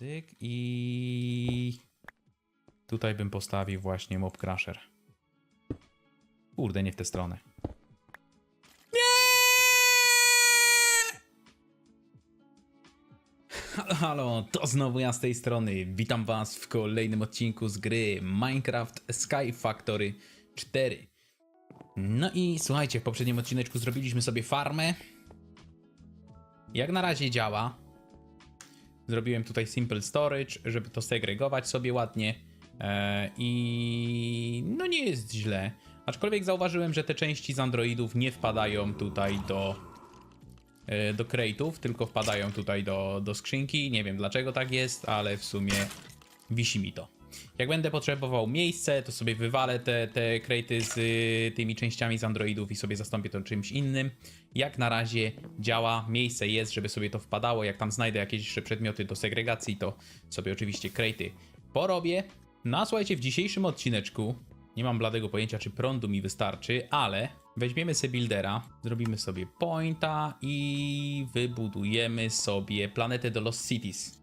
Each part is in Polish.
Cyk i... Tutaj bym postawił właśnie Mob Crusher. Kurde, nie w tę stronę. Halo, halo, to znowu ja z tej strony. Witam was w kolejnym odcinku z gry Minecraft Sky Factory 4. No i słuchajcie, w poprzednim odcineczku zrobiliśmy sobie farmę. Jak na razie działa. Zrobiłem tutaj simple storage, żeby to segregować sobie ładnie. E, I no nie jest źle. Aczkolwiek zauważyłem, że te części z Androidów nie wpadają tutaj do e, do crate'ów, tylko wpadają tutaj do, do skrzynki. Nie wiem dlaczego tak jest, ale w sumie wisi mi to. Jak będę potrzebował miejsce, to sobie wywalę te, te crate'y z y, tymi częściami z Androidów i sobie zastąpię to czymś innym. Jak na razie działa, miejsce jest, żeby sobie to wpadało. Jak tam znajdę jakieś jeszcze przedmioty do segregacji, to sobie oczywiście crate'y porobię. No a słuchajcie, w dzisiejszym odcineczku nie mam bladego pojęcia, czy prądu mi wystarczy, ale weźmiemy sobie buildera, zrobimy sobie pointa i wybudujemy sobie planetę do Lost Cities.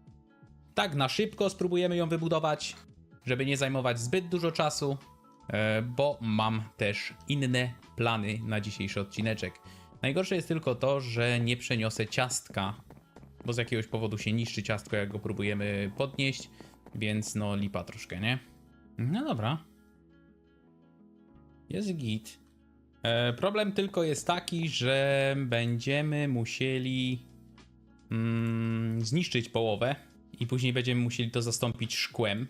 Tak na szybko spróbujemy ją wybudować, żeby nie zajmować zbyt dużo czasu, e, bo mam też inne plany na dzisiejszy odcineczek. Najgorsze jest tylko to, że nie przeniosę ciastka, bo z jakiegoś powodu się niszczy ciastko, jak go próbujemy podnieść, więc no lipa troszkę, nie? No dobra. Jest git. E, problem tylko jest taki, że będziemy musieli mm, zniszczyć połowę i później będziemy musieli to zastąpić szkłem.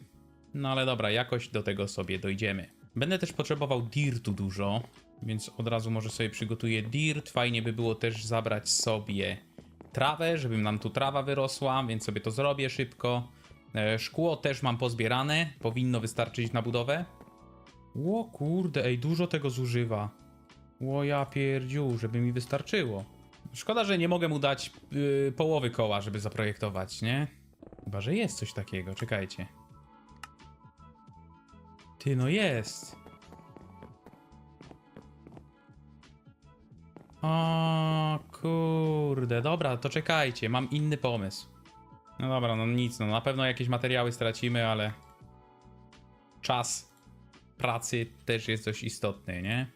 No ale dobra, jakoś do tego sobie dojdziemy. Będę też potrzebował dirtu dużo, więc od razu może sobie przygotuję dirt. Fajnie by było też zabrać sobie trawę, żeby nam tu trawa wyrosła, więc sobie to zrobię szybko. E, Szkło też mam pozbierane, powinno wystarczyć na budowę. Ło kurde, ej, dużo tego zużywa. Ło ja pierdziu, żeby mi wystarczyło. Szkoda, że nie mogę mu dać yy, połowy koła, żeby zaprojektować, nie? Chyba, że jest coś takiego, czekajcie. Ty, no jest. O kurde, dobra, to czekajcie, mam inny pomysł. No dobra, no nic, no na pewno jakieś materiały stracimy, ale czas pracy też jest dość istotny, nie?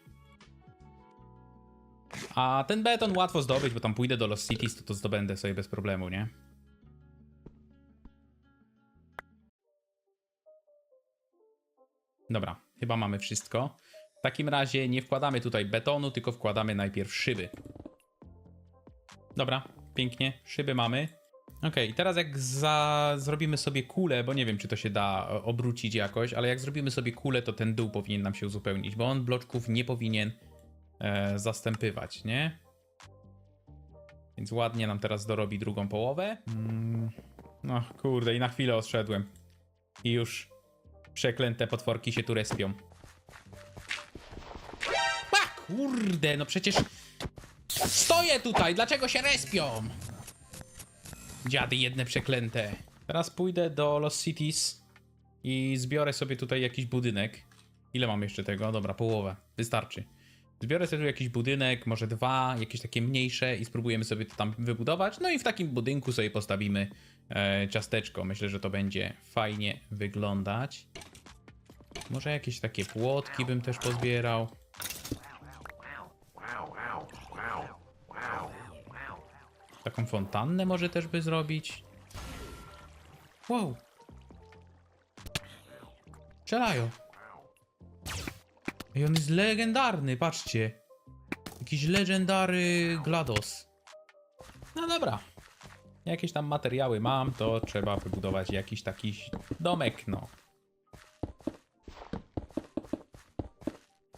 A ten beton łatwo zdobyć, bo tam pójdę do Lost Cities, to to zdobędę sobie bez problemu, nie? Dobra, chyba mamy wszystko. W takim razie nie wkładamy tutaj betonu, tylko wkładamy najpierw szyby. Dobra, pięknie, szyby mamy. Ok, teraz jak za... zrobimy sobie kulę, bo nie wiem, czy to się da e, obrócić jakoś, ale jak zrobimy sobie kulę, to ten dół powinien nam się uzupełnić, bo on bloczków nie powinien e, zastępywać, nie? Więc ładnie nam teraz dorobi drugą połowę. Mm, no kurde, i na chwilę odszedłem. I już przeklęte potworki się tu respią. A, kurde, no przecież stoję tutaj, dlaczego się respią? Dziady jedne przeklęte. Teraz pójdę do Lost Cities i zbiorę sobie tutaj jakiś budynek. Ile mam jeszcze tego? Dobra, połowę. Wystarczy. Zbiorę sobie tu jakiś budynek, może dwa, jakieś takie mniejsze i spróbujemy sobie to tam wybudować. No i w takim budynku sobie postawimy ciasteczko. Myślę, że to będzie fajnie wyglądać. Może jakieś takie płotki bym też pozbierał. Taką fontannę może też by zrobić. Wow. Strzelają. I on jest legendarny, patrzcie. Jakiś legendary GLaDOS. No dobra. Jakieś tam materiały mam, to trzeba wybudować jakiś taki domek, no.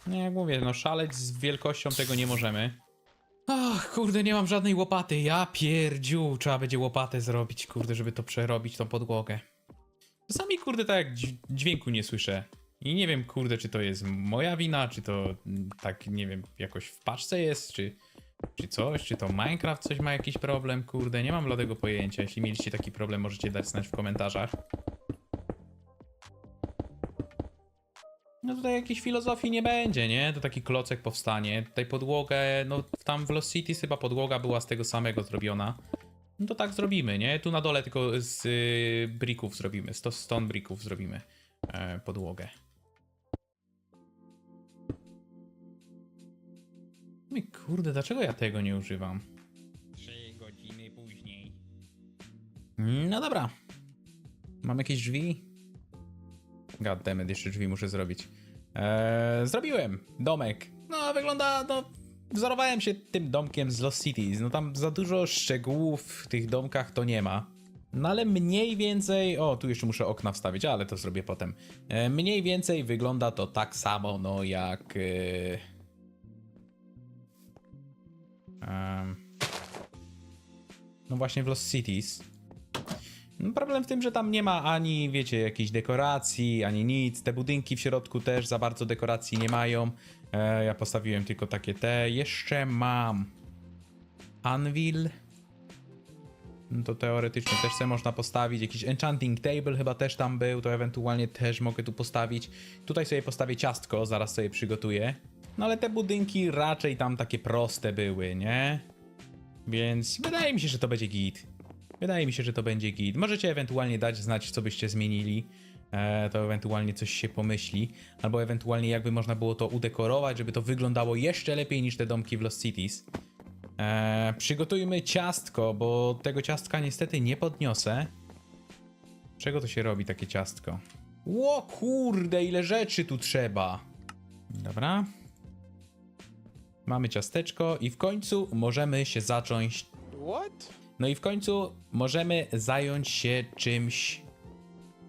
Nie, jak mówię, no szaleć z wielkością tego nie możemy. Ach, kurde, nie mam żadnej łopaty. Ja pierdziu, trzeba będzie łopatę zrobić, kurde, żeby to przerobić, tą podłogę. Czasami, kurde, tak jak dź- dźwięku nie słyszę. I nie wiem, kurde, czy to jest moja wina, czy to mm, tak, nie wiem, jakoś w paczce jest, czy, czy coś, czy to Minecraft coś ma jakiś problem, kurde, nie mam bladego pojęcia. Jeśli mieliście taki problem, możecie dać znać w komentarzach. No tutaj jakiejś filozofii nie będzie, nie? To taki klocek powstanie. Tutaj podłogę, no tam w Lost Cities chyba podłoga była z tego samego zrobiona. No to tak zrobimy, nie? Tu na dole tylko z y, bricków zrobimy, z to stone bricków zrobimy e, podłogę. Kurde, dlaczego ja tego nie używam? Trzy godziny później. No dobra. Mam jakieś drzwi? Goddammit, jeszcze drzwi muszę zrobić. Eee, zrobiłem domek. No, wygląda, no, wzorowałem się tym domkiem z Lost Cities. No tam za dużo szczegółów w tych domkach to nie ma. No ale mniej więcej, o tu jeszcze muszę okna wstawić, ale to zrobię potem. E, mniej więcej wygląda to tak samo, no jak... E, no właśnie w Lost Cities. No, Problem w tym, że tam nie ma ani, wiecie, jakiejś dekoracji, ani nic. Te budynki w środku też za bardzo dekoracji nie mają. E, ja postawiłem tylko takie te. Jeszcze mam Anvil. No to teoretycznie też sobie można postawić. Jakiś Enchanting Table chyba też tam był, to ewentualnie też mogę tu postawić. Tutaj sobie postawię ciastko, zaraz sobie przygotuję. No ale te budynki raczej tam takie proste były, nie? Więc wydaje mi się, że to będzie git. Wydaje mi się, że to będzie git. Możecie ewentualnie dać znać, co byście zmienili. E, to ewentualnie coś się pomyśli. Albo ewentualnie jakby można było to udekorować, żeby to wyglądało jeszcze lepiej niż te domki w Lost Cities. E, przygotujmy ciastko, bo tego ciastka niestety nie podniosę. Czego to się robi takie ciastko? Ło kurde, ile rzeczy tu trzeba. Dobra. Mamy ciasteczko i w końcu możemy się zacząć What? no i w końcu możemy zająć się czymś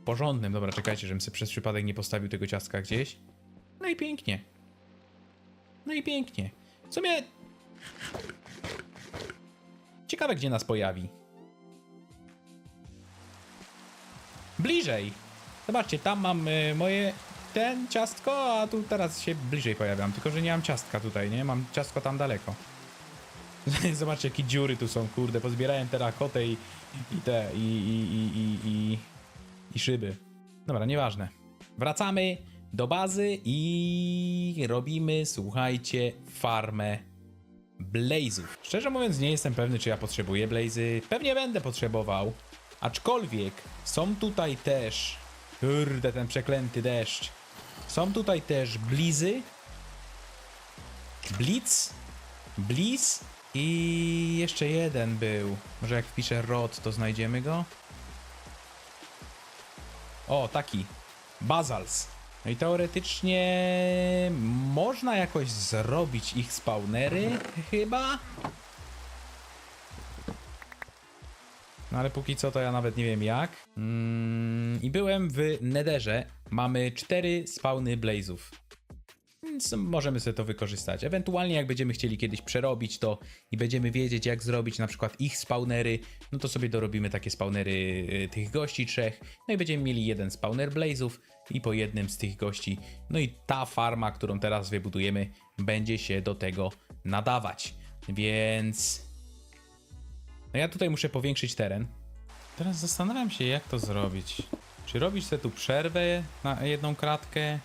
porządnym. Dobra, czekajcie, żebym sobie przez przypadek nie postawił tego ciastka gdzieś. No i pięknie. No i pięknie. W sumie... Ciekawe, gdzie nas pojawi. Bliżej. Zobaczcie, tam mam y, moje ten ciastko, a tu teraz się bliżej pojawiam. Tylko, że nie mam ciastka tutaj, nie? Mam ciastko tam daleko. Zobaczcie, jakie dziury tu są, kurde. Pozbierałem terakotę i, i te, i, i, i, i, i, i szyby. Dobra, nieważne. Wracamy do bazy i robimy, słuchajcie, farmę blazów. Szczerze mówiąc, nie jestem pewny, czy ja potrzebuję blazy. Pewnie będę potrzebował. Aczkolwiek są tutaj też. Kurde, ten przeklęty deszcz. Są tutaj też blizy. Blitz. Blizz i jeszcze jeden był. Może jak wpiszę rod, to znajdziemy go. O, taki. Bazals. No i teoretycznie można jakoś zrobić ich spawnery, chyba? No ale póki co to ja nawet nie wiem jak. Mm, I byłem w Netherze. Mamy cztery spawny blazów. Więc możemy sobie to wykorzystać. Ewentualnie jak będziemy chcieli kiedyś przerobić to i będziemy wiedzieć jak zrobić na przykład ich spawnery, no to sobie dorobimy takie spawnery y, tych gości trzech. No i będziemy mieli jeden spawner blazów i po jednym z tych gości. No i ta farma, którą teraz wybudujemy, będzie się do tego nadawać. Więc no ja tutaj muszę powiększyć teren. Teraz zastanawiam się jak to zrobić. Czy robić sobie tu przerwę na jedną kratkę?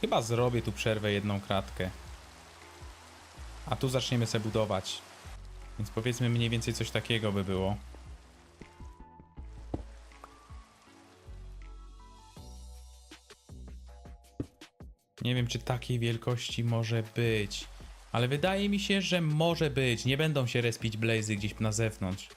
Chyba zrobię tu przerwę jedną kratkę. A tu zaczniemy sobie budować. Więc powiedzmy mniej więcej coś takiego by było. Nie wiem, czy takiej wielkości może być. Ale wydaje mi się, że może być. Nie będą się respić blazy gdzieś na zewnątrz.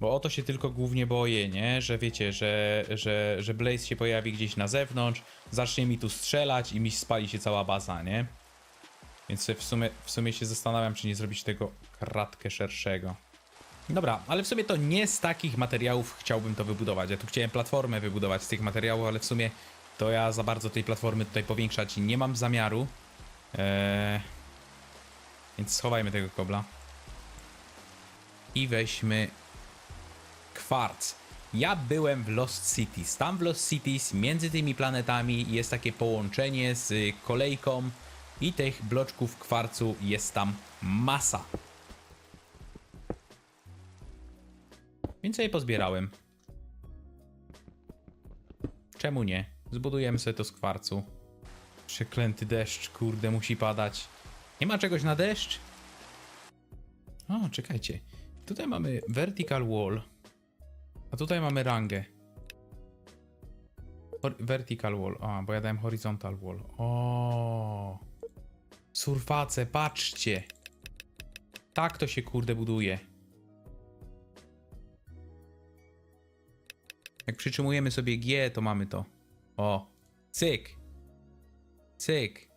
Bo o to się tylko głównie boję, nie? Że wiecie, że, że, że Blaze się pojawi gdzieś na zewnątrz, zacznie mi tu strzelać i mi spali się cała baza, nie? Więc w sumie, w sumie się zastanawiam, czy nie zrobić tego kratkę szerszego. Dobra, ale w sumie to nie z takich materiałów chciałbym to wybudować. Ja tu chciałem platformę wybudować z tych materiałów, ale w sumie to ja za bardzo tej platformy tutaj powiększać nie mam zamiaru. Eee... Więc schowajmy tego kobla. I weźmy kwarc. Ja byłem w Lost Cities. Tam w Lost Cities między tymi planetami jest takie połączenie z kolejką i tych bloczków kwarcu jest tam masa. Więc pozbierałem. Czemu nie? Zbudujemy sobie to z kwarcu. Przeklęty deszcz, kurde, musi padać. Nie ma czegoś na deszcz? O, czekajcie. Tutaj mamy vertical wall, a tutaj mamy rangę. Hor- vertical wall, a, bo ja dałem horizontal wall. O, surface, patrzcie. Tak to się kurde buduje. Jak przytrzymujemy sobie G, to mamy to. O, cyk. Cyk.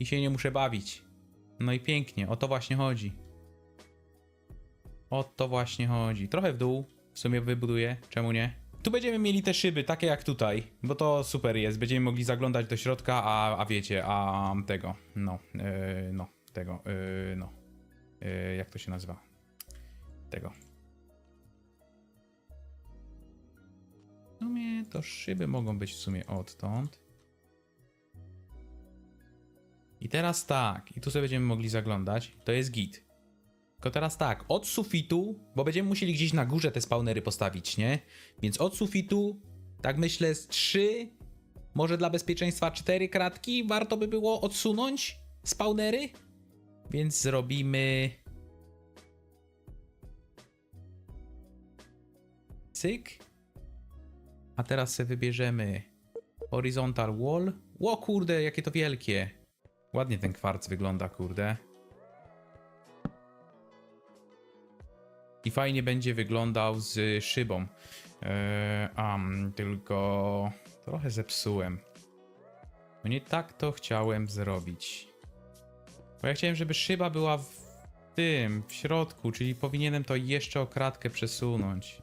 I się nie muszę bawić. No i pięknie, o to właśnie chodzi. O to właśnie chodzi. Trochę w dół w sumie wybuduję, czemu nie? Tu będziemy mieli te szyby, takie jak tutaj, bo to super jest. Będziemy mogli zaglądać do środka, a, a wiecie, a tego, no, yy, no, tego, yy, no, yy, jak to się nazywa? Tego. W sumie to szyby mogą być w sumie odtąd. I teraz tak, i tu sobie będziemy mogli zaglądać, to jest git. Tylko teraz tak, od sufitu, bo będziemy musieli gdzieś na górze te spawnery postawić, nie? Więc od sufitu, tak myślę, z 3, może dla bezpieczeństwa 4 kratki warto by było odsunąć spawnery. Więc zrobimy. Cyk. A teraz sobie wybierzemy horizontal wall. Ło kurde, jakie to wielkie. Ładnie ten kwarc wygląda, kurde. I fajnie będzie wyglądał z szybą. Eee, am, tylko trochę zepsułem. Bo nie tak to chciałem zrobić. Bo ja chciałem, żeby szyba była w tym, w środku, czyli powinienem to jeszcze o kratkę przesunąć.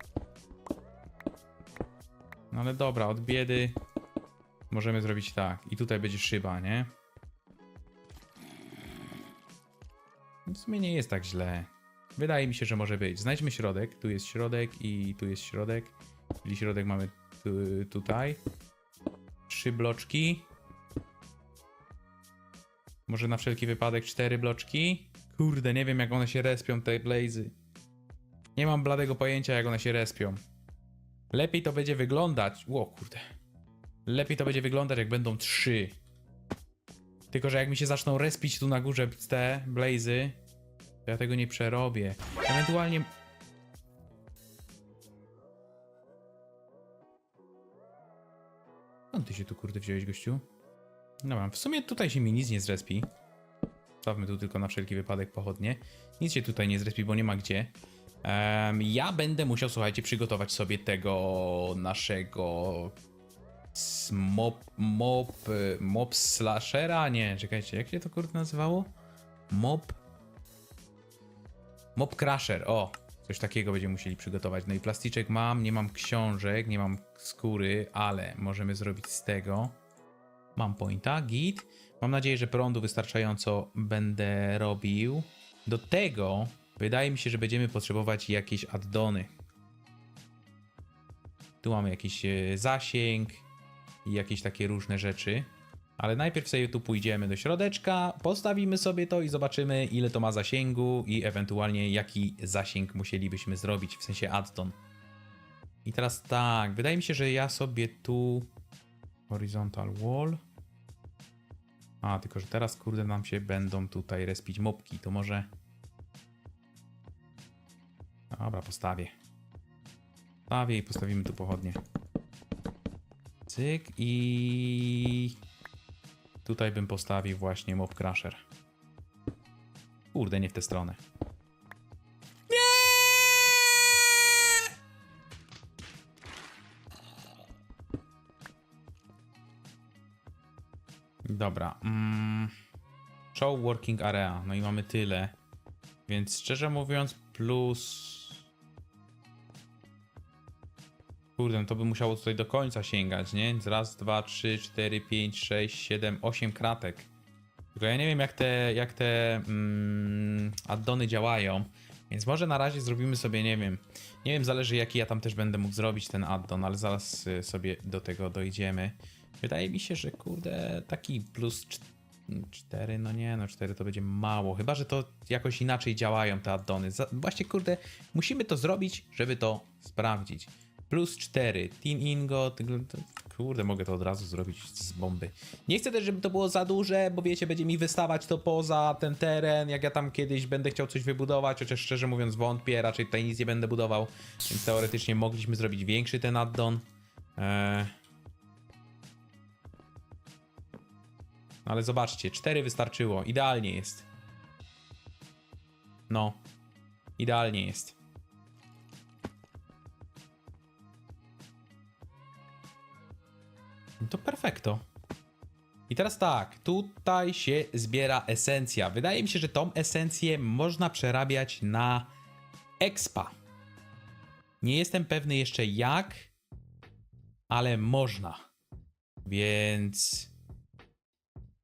No ale dobra, od biedy możemy zrobić tak. I tutaj będzie szyba, nie? W sumie nie jest tak źle. Wydaje mi się, że może być. Znajdźmy środek. Tu jest środek i tu jest środek. Czyli środek mamy tu, tutaj. Trzy bloczki. Może na wszelki wypadek cztery bloczki. Kurde, nie wiem jak one się respią, te blazy. Nie mam bladego pojęcia jak one się respią. Lepiej to będzie wyglądać. Ło, kurde. Lepiej to będzie wyglądać jak będą trzy. Tylko, że jak mi się zaczną respić tu na górze te blazy, ja tego nie przerobię. Ewentualnie. Skąd ty się tu kurde wziąłeś, gościu? Dobra, w sumie tutaj się mi nic nie zrespi. Stawmy tu tylko na wszelki wypadek pochodnie. Nic się tutaj nie zrespi, bo nie ma gdzie. Em, ja będę musiał, słuchajcie, przygotować sobie tego naszego mob, y, mob slashera? Nie, czekajcie, jak się to kurde nazywało? Mob Mob Crusher, o, coś takiego będziemy musieli przygotować. No i plastyczek mam, nie mam książek, nie mam skóry, ale możemy zrobić z tego. Mam pointa, git. Mam nadzieję, że prądu wystarczająco będę robił. Do tego wydaje mi się, że będziemy potrzebować jakieś addony. Tu mamy jakiś e, zasięg i jakieś takie różne rzeczy. Ale najpierw sobie tu pójdziemy do środeczka, postawimy sobie to i zobaczymy ile to ma zasięgu i ewentualnie jaki zasięg musielibyśmy zrobić, w sensie addon. I teraz tak, wydaje mi się, że ja sobie tu horizontal wall. A, tylko że teraz kurde nam się będą tutaj respić mopki, to może... Dobra, postawię. Postawię i postawimy tu pochodnie. Cyk i... Tutaj bym postawił właśnie Mob Crusher. Kurde, nie w tę stronę. Nie! Dobra. Mm, show working area. No i mamy tyle. Więc szczerze mówiąc, plus. Kurde, no to by musiało tutaj do końca sięgać, nie? Raz, dwa, trzy, cztery, pięć, sześć, siedem, osiem kratek. Tylko ja nie wiem, jak te, jak te mm, addony działają. Więc może na razie zrobimy sobie, nie wiem. Nie wiem, zależy jaki ja tam też będę mógł zrobić ten addon, ale zaraz y, sobie do tego dojdziemy. Wydaje mi się, że kurde, taki plus 4, no nie, no 4 to będzie mało. Chyba, że to jakoś inaczej działają te addony. Właśnie, kurde, musimy to zrobić, żeby to sprawdzić. Plus 4, Tin Ingot, Kurde, mogę to od razu zrobić z bomby. Nie chcę też, żeby to było za duże, bo wiecie, będzie mi wystawać to poza ten teren, jak ja tam kiedyś będę chciał coś wybudować, chociaż szczerze mówiąc wątpię, raczej tutaj nic nie będę budował, więc teoretycznie mogliśmy zrobić większy ten addon. Eee... Ale zobaczcie, 4 wystarczyło, idealnie jest. No, idealnie jest. To perfekto. I teraz tak, tutaj się zbiera esencja. Wydaje mi się, że tą esencję można przerabiać na expa. Nie jestem pewny jeszcze jak, ale można. Więc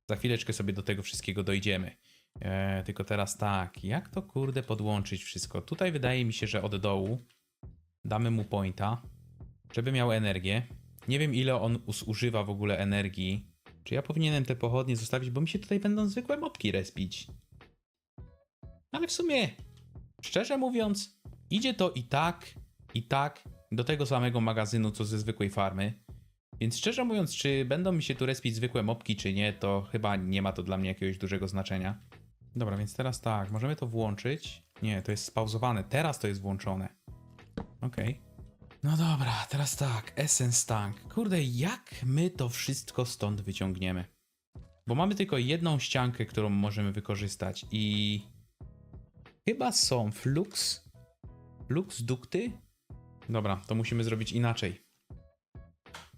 za chwileczkę sobie do tego wszystkiego dojdziemy. E, tylko teraz tak, jak to kurde podłączyć wszystko? Tutaj wydaje mi się, że od dołu damy mu pointa, żeby miał energię. Nie wiem ile on zużywa w ogóle energii. Czy ja powinienem te pochodnie zostawić, bo mi się tutaj będą zwykłe mopki respić. Ale w sumie, szczerze mówiąc, idzie to i tak, i tak do tego samego magazynu, co ze zwykłej farmy. Więc szczerze mówiąc, czy będą mi się tu respić zwykłe mopki, czy nie, to chyba nie ma to dla mnie jakiegoś dużego znaczenia. Dobra, więc teraz tak, możemy to włączyć. Nie, to jest spauzowane, teraz to jest włączone. Okej. No dobra, teraz tak, Essence Tank. Kurde, jak my to wszystko stąd wyciągniemy? Bo mamy tylko jedną ściankę, którą możemy wykorzystać i... Chyba są flux... Flux dukty? Dobra, to musimy zrobić inaczej.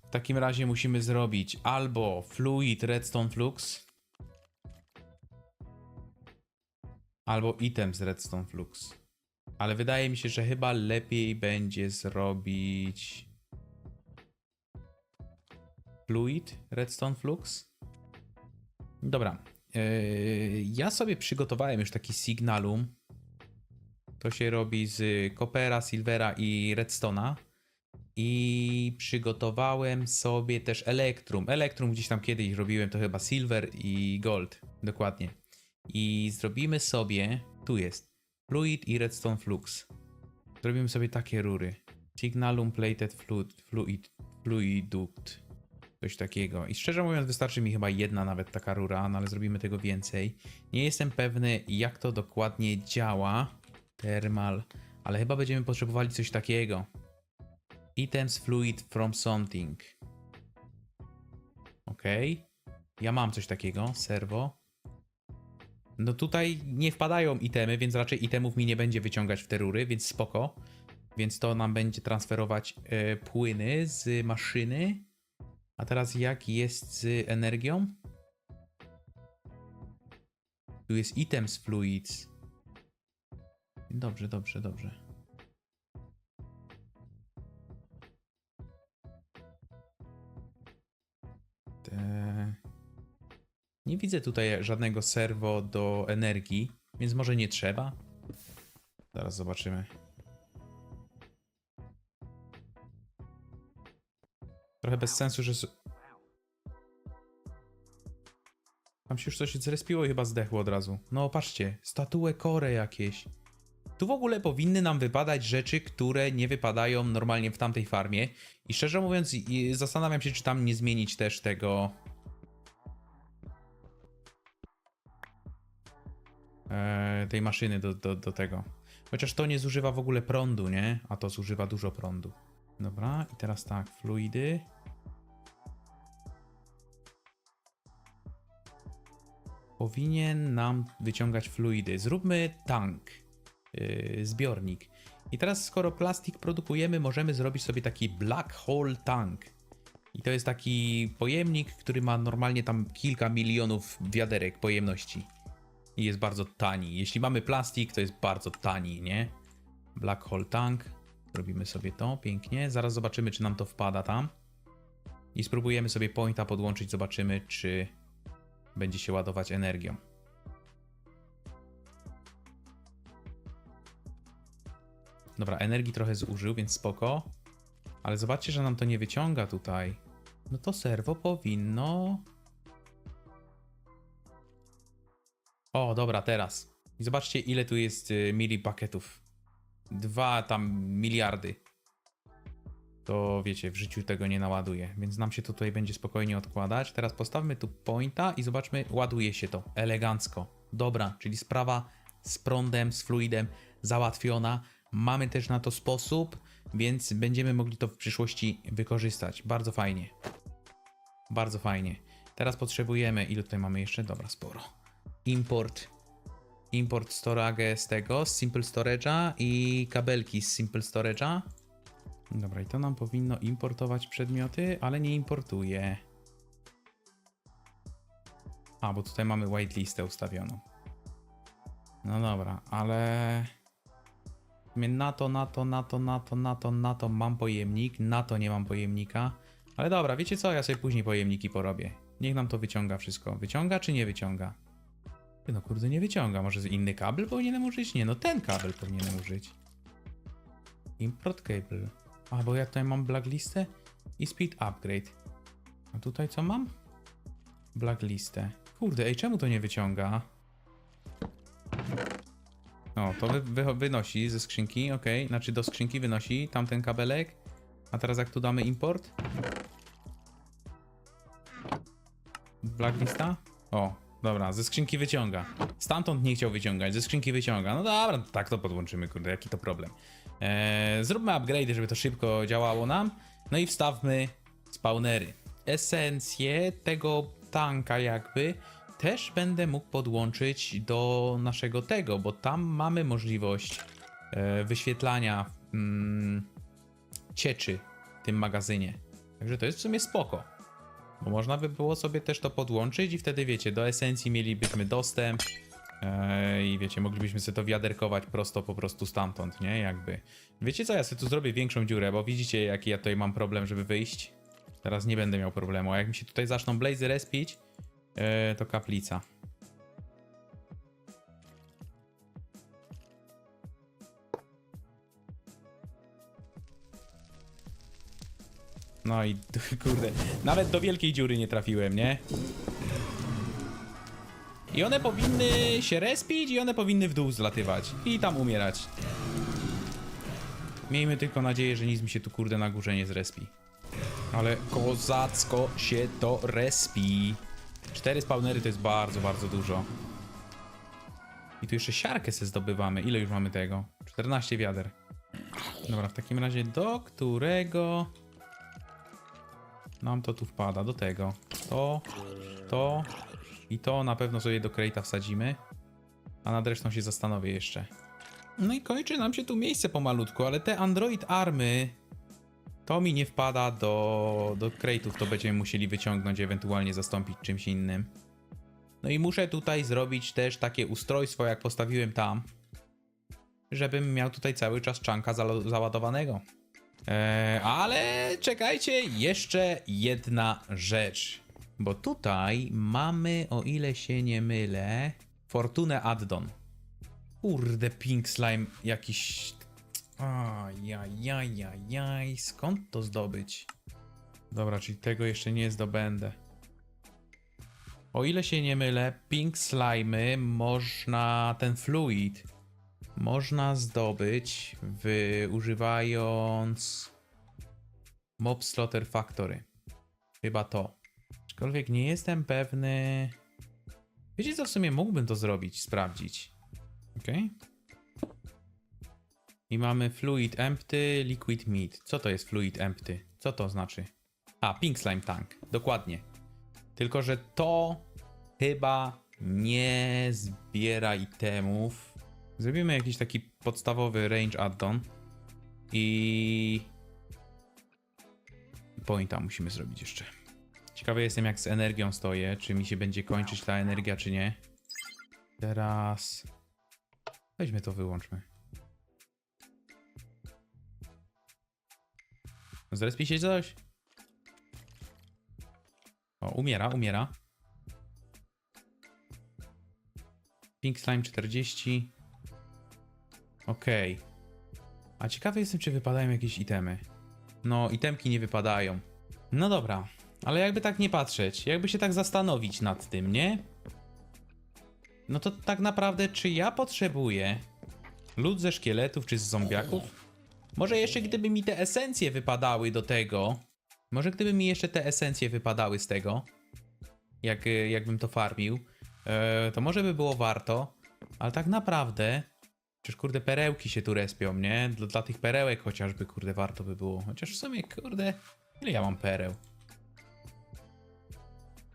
W takim razie musimy zrobić albo Fluid Redstone Flux, albo item z Redstone Flux. Ale wydaje mi się, że chyba lepiej będzie zrobić Fluid Redstone Flux. Dobra. Yy, ja sobie przygotowałem już taki signalum. To się robi z Coppera, Silvera i Redstona. I przygotowałem sobie też Electrum. Electrum gdzieś tam kiedyś robiłem, to chyba Silver i Gold. Dokładnie. I zrobimy sobie. Tu jest. Fluid i Redstone Flux. Zrobimy sobie takie rury. Signalum Plated Fluid, fluid Fluiduct. Coś takiego. I szczerze mówiąc, wystarczy mi chyba jedna nawet taka rura, no ale zrobimy tego więcej. Nie jestem pewny, jak to dokładnie działa. Thermal. Ale chyba będziemy potrzebowali coś takiego. Items fluid from something. Ok. Ja mam coś takiego. Serwo. No tutaj nie wpadają itemy, więc raczej itemów mi nie będzie wyciągać w te rury, więc spoko. Więc to nam będzie transferować e, płyny z maszyny. A teraz jak jest z energią? Tu jest items fluids. Dobrze, dobrze, dobrze. Te... Nie widzę tutaj żadnego serwo do energii, więc może nie trzeba. Zaraz zobaczymy. Trochę bez sensu, że. Tam się już coś zrespiło i chyba zdechło od razu. No patrzcie, statue kore jakieś. Tu w ogóle powinny nam wypadać rzeczy, które nie wypadają normalnie w tamtej farmie. I szczerze mówiąc, zastanawiam się, czy tam nie zmienić też tego. Tej maszyny do, do, do tego. Chociaż to nie zużywa w ogóle prądu, nie? A to zużywa dużo prądu. Dobra, i teraz tak, fluidy. Powinien nam wyciągać fluidy. Zróbmy tank, yy, zbiornik. I teraz, skoro plastik produkujemy, możemy zrobić sobie taki black hole tank. I to jest taki pojemnik, który ma normalnie tam kilka milionów wiaderek pojemności i jest bardzo tani. Jeśli mamy plastik, to jest bardzo tani, nie? Black Hole Tank. Robimy sobie to pięknie. Zaraz zobaczymy, czy nam to wpada tam. I spróbujemy sobie pointa podłączyć, zobaczymy, czy będzie się ładować energią. Dobra, energii trochę zużył, więc spoko. Ale zobaczcie, że nam to nie wyciąga tutaj. No to serwo powinno O, dobra, teraz. I zobaczcie, ile tu jest y, mili pakietów. Dwa tam miliardy. to wiecie, w życiu tego nie naładuje, więc nam się to tutaj będzie spokojnie odkładać. Teraz postawmy tu pointa i zobaczmy, ładuje się to elegancko. Dobra, czyli sprawa z prądem, z fluidem załatwiona. Mamy też na to sposób, więc będziemy mogli to w przyszłości wykorzystać. Bardzo fajnie. Bardzo fajnie. Teraz potrzebujemy, ile tutaj mamy jeszcze? Dobra, sporo. Import. Import storage z tego, z Simple Storage'a i kabelki z Simple Storage'a. Dobra, i to nam powinno importować przedmioty, ale nie importuje. A, bo tutaj mamy whitelistę ustawioną. No dobra, ale... Na to, na to, na to, na to, na to, na to mam pojemnik, na to nie mam pojemnika. Ale dobra, wiecie co? Ja sobie później pojemniki porobię. Niech nam to wyciąga wszystko. Wyciąga czy nie wyciąga? No kurde, nie wyciąga. Może inny kabel powinienem użyć? Nie, no ten kabel powinienem użyć. Import cable. A, bo ja tutaj mam blacklistę i speed upgrade. A tutaj co mam? Blacklistę. Kurde, ej, czemu to nie wyciąga? O, to wy, wy, wynosi ze skrzynki, ok. Znaczy do skrzynki wynosi tamten kabelek. A teraz jak tu damy import? Blacklista? O, dobra, ze skrzynki wyciąga. Stamtąd nie chciał wyciągać, ze skrzynki wyciąga. No dobra, tak to podłączymy, kurde, jaki to problem. Eee, zróbmy upgrade, żeby to szybko działało nam. No i wstawmy spawnery. Esencję tego tanka jakby też będę mógł podłączyć do naszego tego, bo tam mamy możliwość e, wyświetlania mm, cieczy w tym magazynie. Także to jest w sumie spoko. Bo można by było sobie też to podłączyć i wtedy wiecie, do esencji mielibyśmy dostęp e, i wiecie, moglibyśmy sobie to wiaderkować prosto po prostu stamtąd, nie? Jakby. Wiecie co, ja sobie tu zrobię większą dziurę, bo widzicie jaki ja tutaj mam problem, żeby wyjść. Teraz nie będę miał problemu, a jak mi się tutaj zaczną blazy respić, e, to kaplica. No i kurde, nawet do wielkiej dziury nie trafiłem, nie? I one powinny się respić i one powinny w dół zlatywać i tam umierać. Miejmy tylko nadzieję, że nic mi się tu kurde na górze nie zrespi. Ale kozacko się to respi. Cztery spawnery to jest bardzo, bardzo dużo. I tu jeszcze siarkę se zdobywamy. Ile już mamy tego? 14 wiader. Dobra, w takim razie do którego nam to tu wpada? Do tego. To, to i to na pewno sobie do crate'a wsadzimy. A nad resztą się zastanowię jeszcze. No i kończy nam się tu miejsce pomalutku, ale te Android Army to mi nie wpada do, do crate'ów, to będziemy musieli wyciągnąć, ewentualnie zastąpić czymś innym. No i muszę tutaj zrobić też takie ustrojstwo, jak postawiłem tam, żebym miał tutaj cały czas czanka załadowanego. Eee, ale czekajcie, jeszcze jedna rzecz. Bo tutaj mamy, o ile się nie mylę, Fortunę Addon. Kurde, Pink Slime jakiś... Ajajajajaj, skąd to zdobyć? Dobra, czyli tego jeszcze nie zdobędę. O ile się nie mylę, Pink Slimy można, ten fluid, można zdobyć w, używając Mob Slaughter Factory. Chyba to. Aczkolwiek nie jestem pewny. Wiecie co, w sumie mógłbym to zrobić, sprawdzić. Ok. I mamy fluid empty, liquid meat. Co to jest fluid empty? Co to znaczy? A, pink slime tank. Dokładnie. Tylko, że to chyba nie zbiera itemów. Zrobimy jakiś taki podstawowy range addon. I... Pointa musimy zrobić jeszcze. Ciekawy jestem jak z energią stoję, czy mi się będzie kończyć ta energia, czy nie. Teraz... Weźmy to, wyłączmy. Zrespi się coś? O, umiera, umiera. Pink Slime 40. Okej. A ciekawy jestem, czy wypadają jakieś itemy. No, itemki nie wypadają. No dobra, ale jakby tak nie patrzeć, jakby się tak zastanowić nad tym, nie? No to tak naprawdę, czy ja potrzebuję lód ze szkieletów czy z zombiaków? Może jeszcze gdyby mi te esencje wypadały do tego. Może gdyby mi jeszcze te esencje wypadały z tego. Jak, jakbym to farmił. e, to może by było warto. Ale tak naprawdę. Przecież kurde perełki się tu respią, nie? Dla, dla tych perełek chociażby kurde warto by było. Chociaż w sumie kurde. Ile ja mam pereł?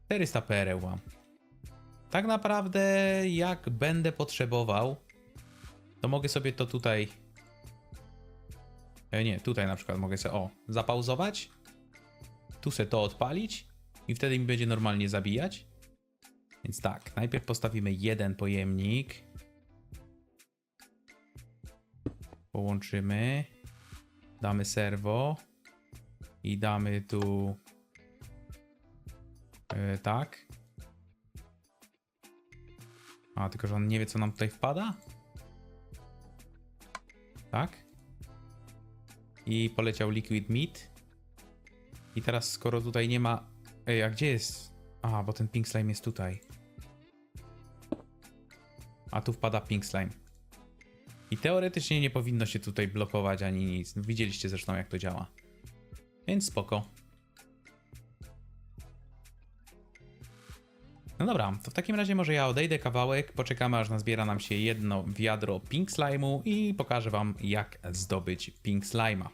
400 pereł mam. Tak naprawdę jak będę potrzebował. To mogę sobie to tutaj E, nie, tutaj na przykład mogę sobie, o, zapauzować. Tu sobie to odpalić i wtedy mi będzie normalnie zabijać. Więc tak, najpierw postawimy jeden pojemnik. Połączymy. Damy serwo. I damy tu... E, tak. A, tylko że on nie wie co nam tutaj wpada? Tak? i poleciał Liquid Meat. I teraz skoro tutaj nie ma... Ej, a gdzie jest? A, bo ten Pink Slime jest tutaj. A tu wpada Pink Slime. I teoretycznie nie powinno się tutaj blokować ani nic. Widzieliście zresztą jak to działa. Więc spoko. No dobra, to w takim razie może ja odejdę kawałek, poczekamy aż nazbiera nam się jedno wiadro Pink Slime'u i pokażę wam jak zdobyć Pink Slime'a.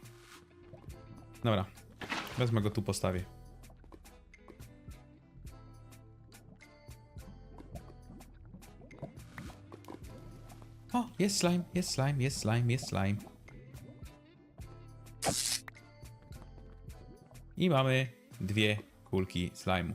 Dobra, wezmę go tu postawię. O, jest slime, jest slime, jest slime, jest slime. I mamy dwie kulki slime'u.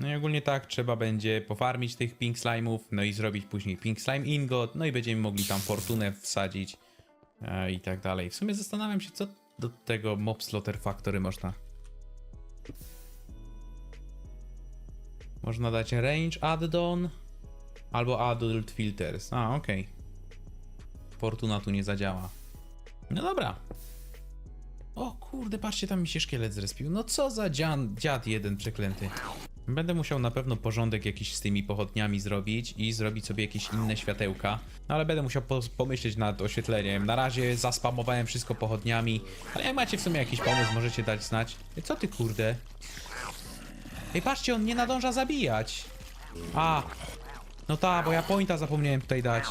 No i ogólnie tak, trzeba będzie pofarmić tych pink slime'ów, no i zrobić później pink slime ingot, no i będziemy mogli tam fortunę wsadzić e, i tak dalej. W sumie zastanawiam się, co do tego Mob Slaughter Factory można... Można dać range add-on albo adult filters. A, okej. Fortuna tu nie zadziała. No dobra. O kurde, patrzcie, tam mi się szkielet zrespił. No co za dzian, dziad jeden przeklęty. Będę musiał na pewno porządek jakiś z tymi pochodniami zrobić i zrobić sobie jakieś inne światełka. No ale będę musiał po pomyśleć nad oświetleniem. Na razie zaspamowałem wszystko pochodniami, ale jak macie w sumie jakiś pomysł, możecie dać znać. Co ty kurde? Ej, patrzcie, on nie nadąża zabijać. A, no ta, bo ja pointa zapomniałem tutaj dać.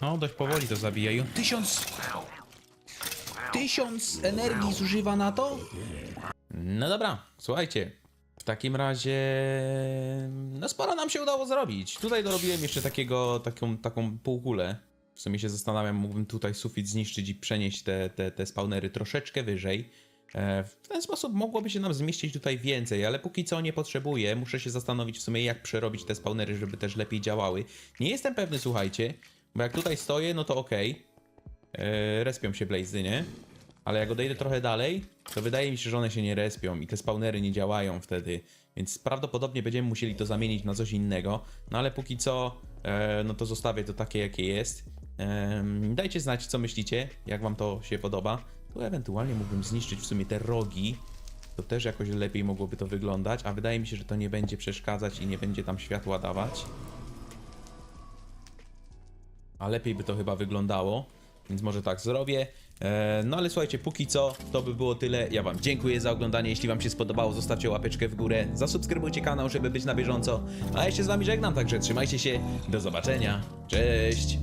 No, dość powoli to zabija i on tysiąc... Tysiąc energii zużywa na to? No dobra, słuchajcie. W takim razie. No sporo nam się udało zrobić. Tutaj dorobiłem jeszcze takiego, taką, taką półkulę. W sumie się zastanawiam, mógłbym tutaj sufit zniszczyć i przenieść te, te, te spawnery troszeczkę wyżej. E, W ten sposób mogłoby się nam zmieścić tutaj więcej, ale póki co nie potrzebuję. Muszę się zastanowić w sumie, jak przerobić te spawnery, żeby też lepiej działały. Nie jestem pewny, słuchajcie, bo jak tutaj stoję, no to okej. Okay. Respią się blazy, nie? Ale jak odejdę trochę dalej, to wydaje mi się, że one się nie respią i te spawnery nie działają wtedy. Więc prawdopodobnie będziemy musieli to zamienić na coś innego. No ale póki co, e, no to zostawię to takie, jakie jest. Dajcie znać, co myślicie, jak wam to się podoba. Tu ewentualnie mógłbym zniszczyć w sumie te rogi. To też jakoś lepiej mogłoby to wyglądać, a wydaje mi się, że to nie będzie przeszkadzać i nie będzie tam światła dawać. A lepiej by to chyba wyglądało, więc może tak zrobię. E, No ale słuchajcie, póki co to by było tyle. Ja Wam dziękuję za oglądanie. Jeśli Wam się spodobało, zostawcie łapeczkę w górę, zasubskrybujcie kanał, żeby być na bieżąco. A ja się z Wami żegnam, także trzymajcie się. Do zobaczenia. Cześć!